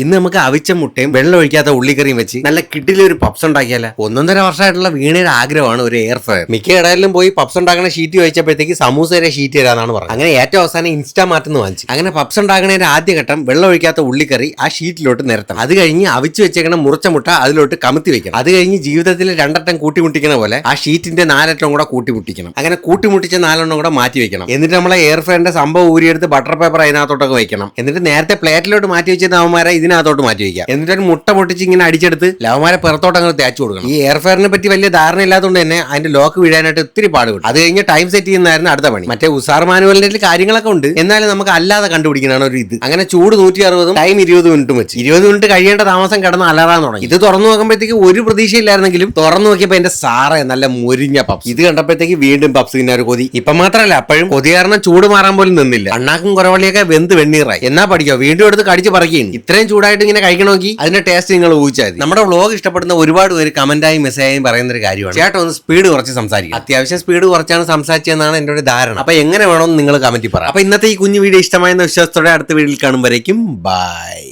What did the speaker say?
ഇന്ന് നമുക്ക് അവിച്ച മുട്ടയും വെള്ളം ഒഴിക്കാത്ത ഉള്ളിക്കറിയും വെച്ച് നല്ല കിട്ടിലെ ഒരു പപ്സ് ഉണ്ടാക്കിയാല. ഒന്നൊന്നര വർഷമായിട്ടുള്ള വീണയുടെ ആഗ്രഹമാണ് ഒരു എയർ ഫ്രയർ മിക്ക ഇടയിലും പോയി പപ്സ് ഉണ്ടാക്കുന്ന ഷീറ്റ് ചോദിച്ചപ്പോഴത്തേക്ക് സമൂസ വരെ ഷീറ്റ് തരാന്നാണ് പറഞ്ഞത്. അങ്ങനെ ഏറ്റവും അവസാനം ഇൻസ്റ്റാ മാറ്റുന്ന വാങ്ങിച്ചു. അങ്ങനെ പപ്സ് ഉണ്ടാക്കുന്നതിന്റെ ആദ്യ ഘട്ടം വെള്ളം ഒഴിക്കാത്ത ഉള്ളിക്കറി ആ ഷീറ്റിലോട്ട് നിരത്തണം. അത് കഴിഞ്ഞ് അവിച്ച് വെച്ചേക്കണ മുറിച്ച മുട്ട അതിലോട്ട് കമത്തി വെക്കണം. അത് കഴിഞ്ഞ് ജീവിതത്തിൽ രണ്ടറ്റം കൂട്ടിമുട്ടിക്കുന്ന പോലെ ആ ഷീറ്റിന്റെ നാലറ്റം കൂടെ കൂട്ടിമുട്ടിക്കണം. അങ്ങനെ കൂട്ടിമുട്ടിച്ച നാലെണ്ണം കൂടെ മാറ്റി വെക്കണം. എന്നിട്ട് നമ്മളെ എയർ ഫ്രയറിന്റെ സംഭവം ഊരിയെടുത്ത് ബട്ടർ പേപ്പർ അതിനകത്തോട്ടൊക്കെ വെക്കണം. എന്നിട്ട് നേരത്തെ പ്ലേറ്റിലോട്ട് മാറ്റി വെച്ചിരുന്ന അവന്മാരെ ഇതിനകത്തോട്ട് മാറ്റി വയ്ക്കാം. എന്നിട്ട് ഒരു മുട്ട പൊട്ടിച്ച് ഇങ്ങനെ അടിച്ചെടുത്ത് ലവന്മാരെ പുറത്തോട്ട് അങ്ങനെ തേച്ചു കൊടുക്കണം. ഈ എയർ ഫെയറിനെ പറ്റി വലിയ ധാരണ ഇല്ലാത്തതുകൊണ്ട് തന്നെ അതിന്റെ ലോക്ക് വീഴാനായിട്ട് ഒത്തിരി പാടുപെടും അത് കഴിഞ്ഞ് ടൈം സെറ്റ് ചെയ്യുന്നതായിരുന്നു അടുത്ത പണി. മറ്റേ ഉസാർ മാനുവലിന്റെ കാര്യങ്ങളൊക്കെ ഉണ്ട്. എന്നാലും നമുക്ക് അല്ലാതെ കണ്ടുപിടിക്കുന്നതാണ് ഒരു ഇത്. അങ്ങനെ ചൂട് നൂറ്റി അറുപതും ടൈം ഇരുപത് മിനിറ്റും വെച്ച്. ഇരുപത് മിനിറ്റ് കഴിയേണ്ട താമസം കിടന്ന് അലറാൻ തുടങ്ങി. ഇത് തുറന്നു നോക്കുമ്പോഴത്തേക്ക് ഒരു പ്രതീക്ഷയില്ലായിരുന്നെങ്കിലും തുറന്നു നോക്കിയപ്പോ എന്റെ സാറേ നല്ല മുരിഞ്ഞ പപ്സ്. ഇത് കണ്ടപ്പോഴത്തേക്ക് വീണ്ടും പപ്സ് തിന്നാൻ ഒരു കൊതി. ഇപ്പൊ മാത്രമല്ല അപ്പോഴും കൊതി കാരണം ചൂട് മാറാൻ പോലും നിന്നില്ല. അണ്ണാക്കും കുറവള്ളിയൊക്കെ വെന്ത് വെണ്ണീറായി. എന്നാ പഠിക്കോ? വീണ്ടും എടുത്ത് കടിച്ച് പറയുകയും ഇത്രയും ചൂടായിട്ട് ഇങ്ങനെ കഴിക്കണമെങ്കിൽ അതിന്റെ ടേസ്റ്റ് നിങ്ങൾ ഊഹിച്ചാൽ മതി. നമ്മുടെ വ്ളോഗ് ഇഷ്ടപ്പെടുന്ന ഒരുപാട് പേര് കമന്റായും മെസ്സേജായും പറയുന്ന ഒരു കാര്യമാണ്. ചേട്ടാ ഒന്ന് സ്പീഡ് കുറച്ച് സംസാരിക്കും. അത്യാവശ്യം സ്പീഡ് കുറച്ചാണ് സംസാരിച്ചതെന്നാണ് എന്റെ ഒരു ധാരണ. അപ്പൊ എങ്ങനെ വേണമെന്ന് നിങ്ങൾ കമന്റിൽ പറയാം അപ്പൊ ഇന്നത്തെ ഈ കുഞ്ഞു വീഡിയോ ഇഷ്ടമായെന്ന വിശ്വാസത്തോടെ അടുത്ത വീഡിയോയിൽ കാണുമ്പോഴേക്കും ബൈ